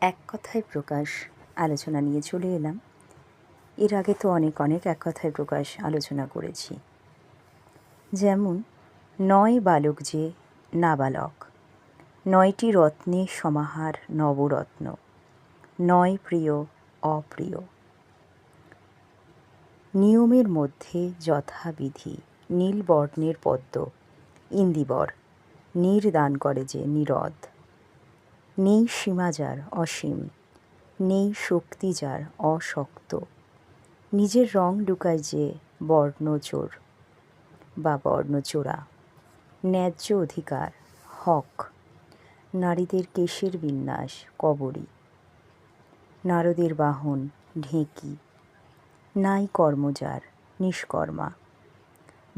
এক কথায় প্রকাশ, আলোচনা নিয়ে চলে এলাম। এর আগে তো অনেক অনেক এক কথায় প্রকাশ, আলোচনা করেছি। যেমন, নয় বালক যে নাবালক, নয়টি রত্নে সমাহার নবরত্ন, নয় প্রিয়, অপ্রিয়। নিয়মের মধ্যে যথাবিধি, নীল বর্ণের পদ্ম, ইন্দিবর, নীর দান করে যে নিরদ। নেই সীমা যার অসীম, নেই শক্তি যার অশক্ত। নিজের রং লুকায় যে বর্ণচোর বা বর্ণচোরা ন্যায্য অধিকার, হক, নারীদের কেশের বিন্যাস, কবরী। নারদের বাহন, ঢেঁকি। নাই কর্মজার নিষ্কর্মা।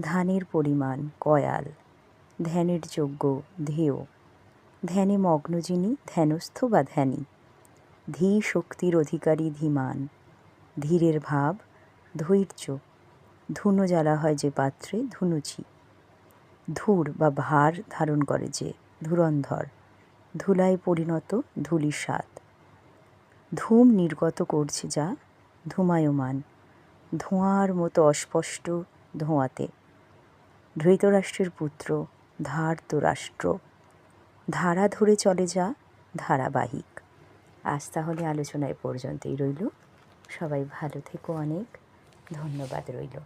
ধানের পরিমাণ কয়াল, ধ্যানের যোগ্য ধেয় ধ্যানে মগ্ন যিনি ধ্যানস্থ বা ধ্যানী। ধী শক্তির অধিকারী ধীমান। ধীরের ভাব, ধৈর্য। ধুনো জ্বালা হয় যে পাত্রে, ধুনুচি। ধূর বা ভার ধারণ করে যে ধুরন্ধর। ধুলায় পরিণত ধূলির স্বাদ। ধূম নির্গত করছে যা ধুমায়মান। ধোঁয়ার মতো অস্পষ্ট ধোঁয়াতে। ধৃতরাষ্ট্রের পুত্র ধার্ত রাষ্ট্র ধারা ধরে চলে যা ধারাবাহিক। আজ তাহলে আলোচনায় পর্যন্তই রইল। সবাই ভালো থেকো অনেক। ধন্যবাদ রইল।